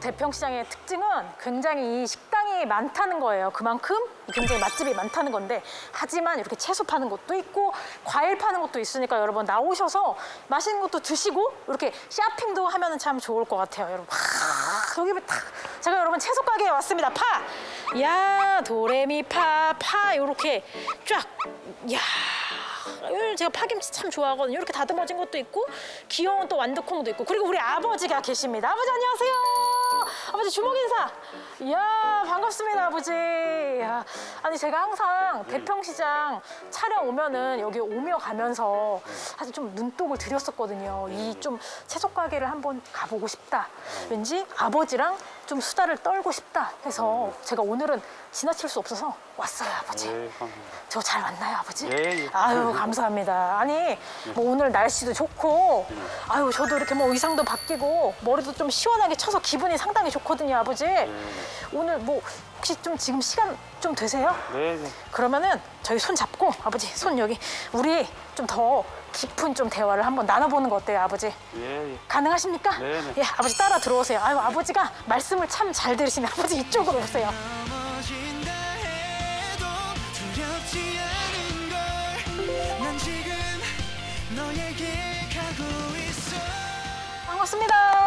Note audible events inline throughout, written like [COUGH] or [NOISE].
대평시장의 특징은 굉장히 이 식당이 많다는 거예요. 그만큼 굉장히 맛집이 많다는 건데 하지만 이렇게 채소 파는 것도 있고 과일 파는 것도 있으니까 여러분 나오셔서 맛있는 것도 드시고 이렇게 쇼핑도 하면 참 좋을 것 같아요. 여러분 하, 여기 딱 제가 여러분 채소 가게에 왔습니다. 파, 야 도레미 파 파 이렇게 쫙, 야. 음, 제가 파김치 참 좋아하거든요. 이렇게 다듬어진 것도 있고 귀여운 또 완두콩도 있고 그리고 우리 아버지가 계십니다. 아버지 안녕하세요. 아버지 주먹 인사. 이야 반갑습니다 아버지. 이야, 아니 제가 항상 대평시장 촬영 오면은 여기 오며 가면서 사실 좀 눈독을 들였었거든요. 이 좀 채소 가게를 한번 가보고 싶다. 왠지 아버지랑 좀 수다를 떨고 싶다 해서 제가 오늘은 지나칠 수 없어서 왔어요 아버지. 예, 감사합니다. 저 잘 왔나요, 아버지? 예, 예. 아유, 감사합니다. 아니, 뭐 오늘 날씨도 좋고, 아유, 저도 이렇게 뭐 의상도 바뀌고, 머리도 좀 시원하게 쳐서 기분이 상당히 좋거든요, 아버지. 오늘 뭐, 혹시 좀 지금 시간 좀 되세요? 네, 네. 그러면은 저희 손 잡고, 아버지, 손 여기, 우리 좀 더 깊은 좀 대화를 한번 나눠보는 거 어때요, 아버지? 예, 예. 가능하십니까? 네, 네. 예, 아버지 따라 들어오세요. 아유, 아버지가 말씀을 참 잘 들으시네. 아버지 이쪽으로 오세요. 넘어진다 해도 두렵지 않은 걸난 지금 너에게 가고 있어 반갑습니다. 네, 반갑습니다.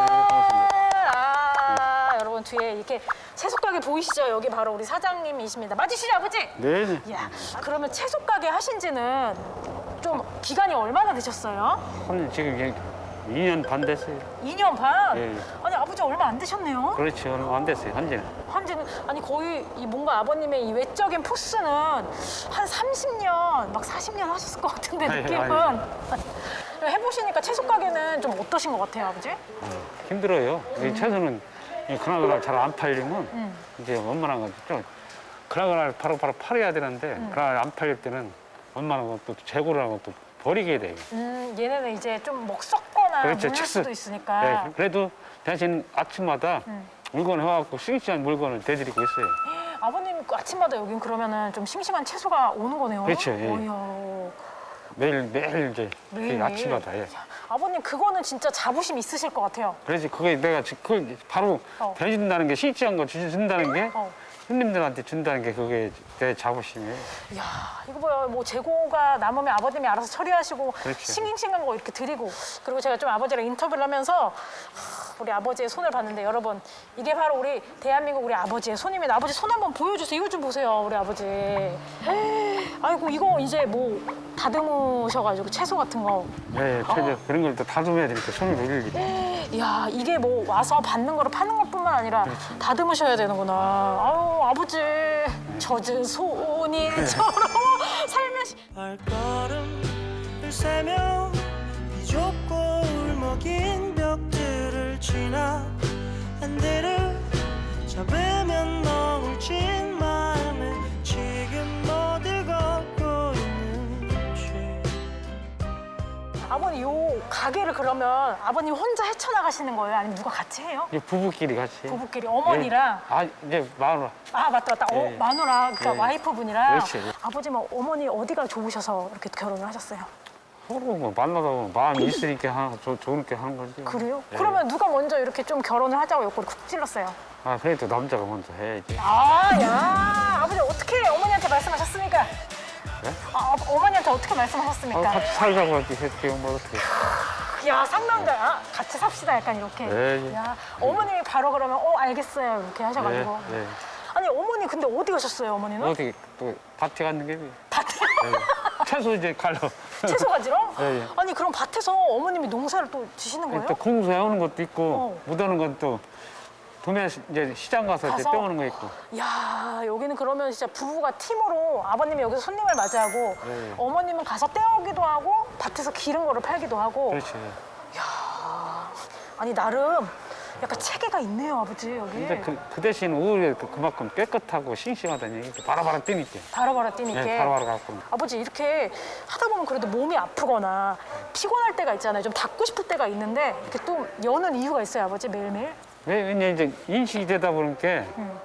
아, 뒤에 이렇게 채소 가게 보이시죠? 여기 바로 우리 사장님이십니다. 맞으시죠, 아버지? 네, 네. 이야, 그러면 채소 가게 하신 지는 좀 기간이 얼마나 되셨어요? 한 지금 이게 2년 반 됐어요. 2년 반. 예, 예. 아니 아버지 얼마 안 되셨네요. 그렇지, 얼마 안 됐어요, 한지는. 한지는 아니 거의 이 뭔가 아버님의 이 외적인 포스는 한 30년, 막 40년 하셨을 것 같은데 느낌은. 해보시니까 채소 가게는 좀 어떠신 것 같아요, 아버지? 힘들어요. 이 채소는 이 그나그나 잘 안 팔리면 음. 이제 원만한 거죠. 좀 그나그나 바로 바로 팔아야 되는데 음. 그나그나 안 팔릴 때는 원만한 것도 재고를 하고 또 버리게 돼요. 음, 얘네는 이제 좀 먹썩거나 그렇죠, 물릴. 수도 있으니까. 네, 그래도 대신 아침마다 음. 물건 해갖고 싱싱한 물건을 대드리고 있어요. [GASPS] 아버님 그 아침마다 여긴 그러면은 좀 싱싱한 채소가 오는 거네요. 그렇죠, 예. 어이야. 매일 매일 이제 매일. 아침마다 예. 아버님 그거는 진짜 자부심 있으실 것 같아요. 그래서 그게 내가 지- 그걸 바로 어. 대준다는 게 싱싱한 거 주- 준다는 게 어. 손님들한테 준다는 게 그게 내 자부심이에요. 이야, 이거 뭐야, 뭐 재고가 남으면 아버님이 알아서 처리하시고 그렇죠. 싱싱한 거 이렇게 드리고 그리고 제가 좀 아버지랑 인터뷰를 하면서 하, 우리 아버지의 손을 봤는데 여러분 이게 바로 우리 대한민국 우리 아버지의 손입니다. 아버지 손 한번 보여주세요. 이거 좀 보세요, 우리 아버지. 에이, 아이고 이거 이제 뭐 다듬으셔가지고 채소 같은 거. 네, 최저 그런 걸 또 다듬어야 되니까 손을 올리기. 이야 이게 뭐 와서 받는 거로 파는 것뿐만 아니라 다듬으셔야 되는구나. 아유 아버지 젖은 손이처럼 [LAUGHS] 살며시. 발걸음을 세며 비좁고 울먹인 벽들을 지나 가게를 그러면 아버님 혼자 헤쳐나가시는 거예요? 아니면 누가 같이 해요? 이제 부부끼리 같이. 부부끼리 어머니랑 예. 아 이제 마누라. 아 맞다 맞다 어, 예. 마누라 그러니까 예. 와이프분이랑 그렇지. 아버지는 어머니 어디가 좋으셔서 이렇게 결혼을 하셨어요? 서로 뭐 만나다 보면 마음이 있으니까 하는 조, 좋으니까 하는 거지. 그래요? 예. 그러면 누가 먼저 이렇게 좀 결혼을 하자고 욕구를 쿡 찔렀어요? 아 그래도 남자가 먼저 해야지. 아야 아버지 어떻게 어머니한테 말씀하셨습니까? 네? 아, 어, 어머니한테 어떻게 아, 말씀하셨습니까? 같이 살자고 하지 했지 뭐 어떻게. 야 상남자 아, 같이 삽시다 약간 이렇게. 네, 예. 야 어머님이 바로 그러면 어 알겠어요 이렇게 하셔가지고. 네, 네. 아니 어머니 근데 어디 가셨어요 어머니는? 어디 또 밭에 갔는 게. 뭐. 밭에 네. 채소 이제 갈러. [LAUGHS] 채소 가지러? 예, 예. 아니 그럼 밭에서 어머님이 농사를 또 지시는 거예요? 또 공수해 오는 것도 있고 어. 못 오는 건 또 도매 시- 이제 시장 가서, 이제 가서? 떼오는 거 있고. 야 여기는 그러면 진짜 부부가 팀으로 아버님이 여기서 손님을 맞이하고 네. 어머님은 가서 떼오기도 하고 밭에서 기른 거를 팔기도 하고 그렇지. 아니 나름 약간 체계가 있네요 아버지 여기 근데 그, 그 대신 우울이 그- 그만큼 깨끗하고 싱싱하다는 얘기죠. 바로바로 뛰니까. 바로바로 뛰니까 네, 바로바로 갖고. 아버지 이렇게 하다 보면 그래도 몸이 아프거나 피곤할 때가 있잖아요 좀 닫고 싶을 때가 있는데 이렇게 또 여는 이유가 있어요 아버지 매일매일 왜, 왜냐 이제 인식이 되다 보니까 음.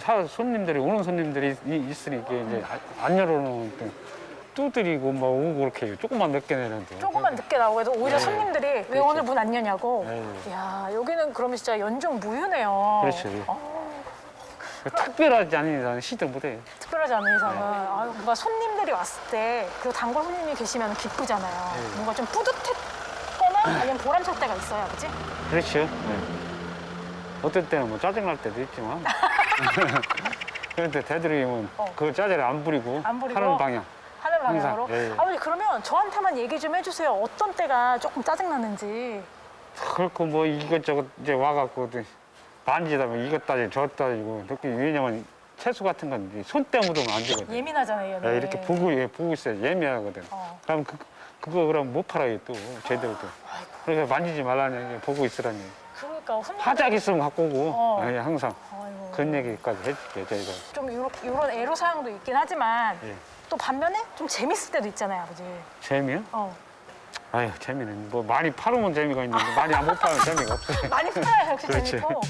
사, 손님들이 오는 손님들이 이- 있으니까 이제 아- 안 열어놓으면 또 두드리고 뭐 오고 그렇게 해요. 조금만 늦게 내는데. 조금만 늦게 나오고 해도 오히려 네. 손님들이 왜 그렇죠. 오늘 문 안 여냐고. 네. 야 여기는 그러면 진짜 연중 무휴네요. 그렇죠. 예. 어, 특별하지 않은 이상은 시들 못해요. 특별하지 않은 이상은 네. 아유, 뭔가 손님들이 왔을 때 그 단골 손님이 계시면 기쁘잖아요. 네. 뭔가 좀 뿌듯했거나 아니면 보람찰 때가 있어요, 아버지? 그렇죠. 네. 어떨 때는 뭐 짜증날 때도 있지만. [LAUGHS] [LAUGHS] 그런데 되도록이면 어. 그 짜증을 안 부리고, 안 부리고? 하는 방향. 하늘 항상, 방향으로. 예, 예. 아버지 그러면 저한테만 얘기 좀 해주세요. 어떤 때가 조금 짜증 나는지. 그렇고 뭐 이것저것 이제 와갖고 또 만지다 보면 이것 따지고 저것 따지고 느끼 왜냐면 채소 같은 건손때 묻으면 안 되거든. 예민하잖아요, 얘는. 야, 이렇게 보고 예, 보고 있어야 예민하거든. 어. 그럼 그, 그거 그럼 못 팔아요 또 제대로 또. 그러니까 만지지 말라는 얘기, 보고 있으라니. 그러니까 손님 화작 있으면 갖고 오고 어. 예, 항상 아이고. 그런 얘기까지 해줄게요 저희가. 좀 요런, 요런 애로 사항도 있긴 하지만 예. 또 반면에 좀 재밌을 때도 있잖아요, 아버지. 재미요? 어. 아유 재미는 뭐 많이 팔으면 재미가 있는데 많이 안 못 팔면 재미가 없어요. [LAUGHS] 많이 팔아야 역시 그렇지. 재밌고.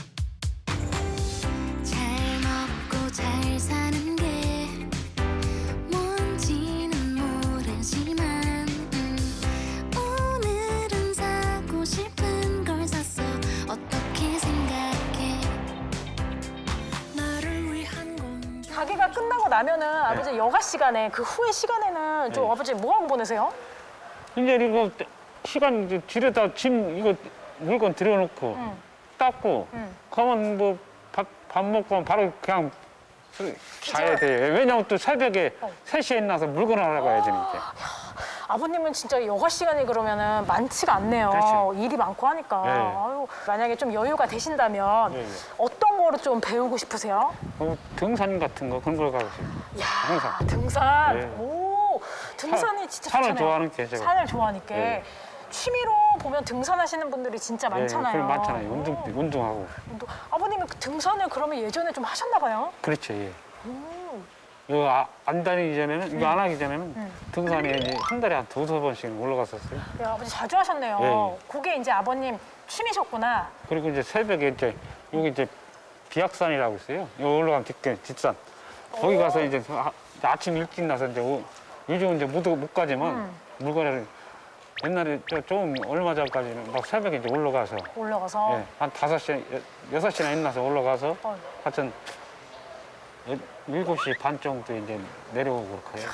나면은 아버지 여가 시간에 그 후의 시간에는 좀 네. 아버지 뭐 하고 보내세요? 이제 이거 시간 이제 뒤에다 짐 이거 물건 들여놓고 응. 닦고 응. 그러면 뭐 밥 밥 먹고 바로 그냥 자야 돼요. 왜냐면 또 새벽에 어. 세 3시에 일어나서 물건 하러 가야 되니까. 아버님은 진짜 여가 시간이 그러면은 많지가 않네요. 그렇죠. 일이 많고 하니까. 네. 아유, 만약에 좀 여유가 되신다면 네, 네. 어떤 거를 좀 배우고 싶으세요? 어, 등산 같은 거 그런 걸 가고 싶어요. 야 등산. 등산. 네. 오, 등산이 진짜 산을 좋잖아요. 좋아하는 게 제가. 산을 좋아하니까. 네. 취미로 보면 등산하시는 분들이 진짜 많잖아요. 그런 많잖아요. 운동 오, 운동하고. 운동. 아버님은 그 등산을 그러면 예전에 좀 하셨나 봐요? 그렇죠. 예. 오. 이거 아- 안 다니기 전에는 이거 안 하기 전에는 음. 등산에 이제 한 달에 한 두세 번씩 올라갔었어요. 네, 아버지 자주 하셨네요. 예, 예. 그게 이제 아버님 취미셨구나. 그리고 이제 새벽에 이제 여기 이제 비악산이라고 있어요. 여기 올라가면 뒷산, 뒷산. 거기 가서 이제 아- 아침 일찍 나서 이제 오- 요즘 이제 못, 못 가지만 음. 물건을 옛날에 저 좀 얼마 전까지는 막 새벽에 이제 올라가서 올라가서. 예, 한 다섯 시, 여섯 시나 일어나서 올라가서 어. 하여튼 여- 일곱 시반 정도 이제 내려오고 그렇게 해요.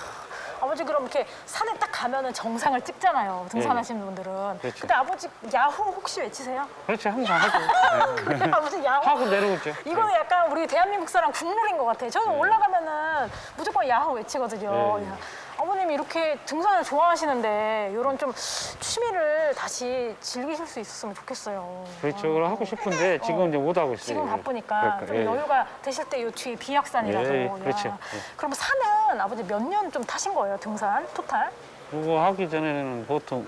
아버지 그럼 이렇게 산에 딱 가면은 정상을 찍잖아요. 등산하시는 분들은. 그렇죠. 근데 아버지 야호 혹시 외치세요? 그렇지 항상 하고 그래 [LAUGHS] 아버지 야호. 하고 내려오죠. 이거는 약간 우리 대한민국 사람 국룰인 것 같아요. 저는 네. 올라가면은 무조건 야호 외치거든요. 네. 야, 아버님이 이렇게 등산을 좋아하시는데 이런 좀 취미를 다시 즐기실 수 있었으면 좋겠어요. 그렇죠. 그걸 하고 싶은데 지금 이제 못 하고 있어요. 지금 바쁘니까 그러니까, 좀 예. 여유가 되실 때이 뒤에 비약산이라서. 예, 야. 그렇죠. 예. 그럼 산은 아버지 몇 년 좀 타신 거예요, 등산 토탈? 그거 하기 전에는 보통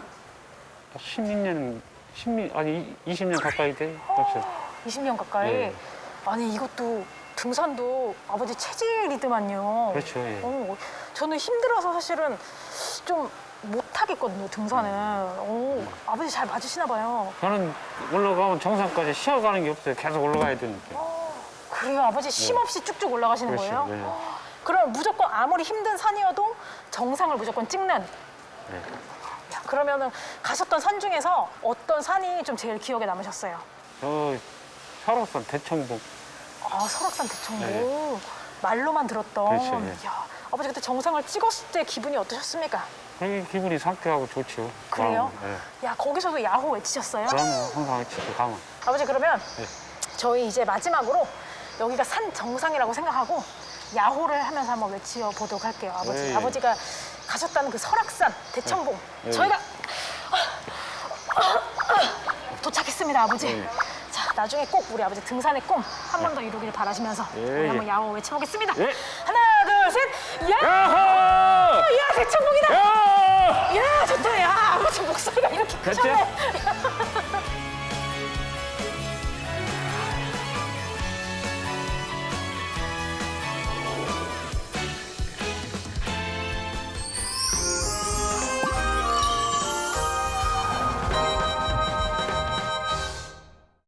16년, 10년, 아니 20년 가까이 돼. 그렇죠. 20년 가까이. 예. 아니 이것도 등산도 아버지 체질이더만요. 그렇죠. 예. 어, 저는 힘들어서 사실은 좀 못하겠거든요, 등산은. 오, 아버지 잘 맞으시나 봐요. 저는 올라가면 정상까지 쉬어가는 게 없어요. 계속 올라가야 되니까. 그래요, 아버지 쉼 없이 쭉쭉 올라가시는 네. 그렇죠. 거예요? 네. 그럼 무조건 아무리 힘든 산이어도 정상을 무조건 찍는. 네. 야, 그러면은 가셨던 산 중에서 어떤 산이 좀 제일 기억에 남으셨어요? 저 설악산 대청봉. 아, 설악산 대청봉. 네. 말로만 들었던. 그렇죠, 네. 야, 아버지 그때 정상을 찍었을 때 기분이 어떠셨습니까? 되게 기분이 상쾌하고 좋죠. 그래요? 마음은. 예. 야, 거기서도 야호 외치셨어요? 그러면 항상 치고 가면. 아버지 그러면 네. 저희 이제 마지막으로 여기가 산 정상이라고 생각하고 야호를 하면서 한번 외치어 보도록 할게요. 아버지 예, 예. 아버지가 가셨다는 그 설악산 대청봉 예, 예. 저희가 도착했습니다, 아버지. 예. 자 나중에 꼭 우리 아버지 등산의 꿈한 번 더 이루기를 바라시면서 예, 우리 예. 한번 야호 외쳐보겠습니다. 예. 하나 둘 셋, 야, 야호! 야 대청봉이다. 야! 야 좋다 야 아버지 목소리가 이렇게 됐죠? 크셨네